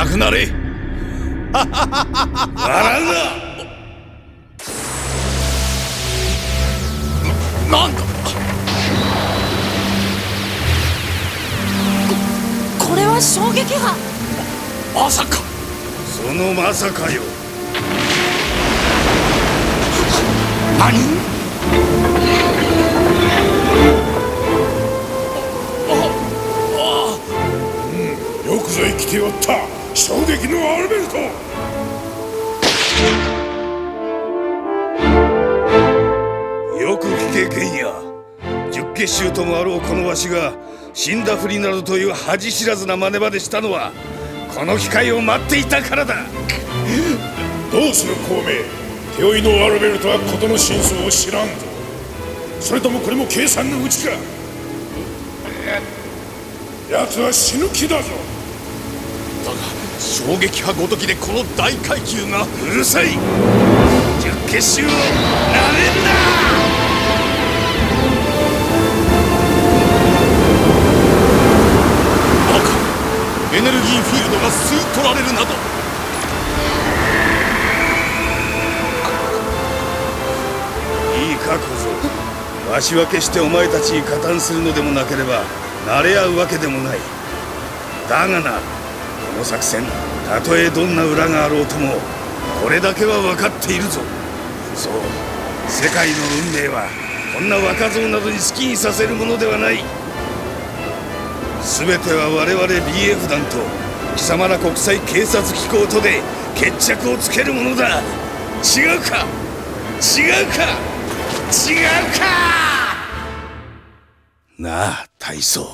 なくなれ。笑うな。なんだ。これは衝撃波。まさか。そのまさかよ。何？よくぞ生きておった衝撃のアルベルト。よく聞けケンヤ十結集ともあろうこのわしが死んだふりなどという恥知らずな真似までしたのはこの機会を待っていたからだ。どうする孔明？手負いのアルベルトは事の真相を知らんぞ。それともこれも計算のうちか。奴は死ぬ気だぞ。だが衝撃波ごときでこの大階級がうるさい。十結集をなめんな。エネルギーフィールドが吸い取られるなど。いいか小僧。わしは決してお前たちに加担するのでもなければ慣れ合うわけでもない。だがな。の作戦たとえどんな裏があろうともこれだけは分かっているぞ。そう世界の運命はこんな若造などに好きにさせるものではない。全ては我々 BF 団と貴様ら国際警察機構とで決着をつけるものだ。違うか？違うか？違うか？なあ大層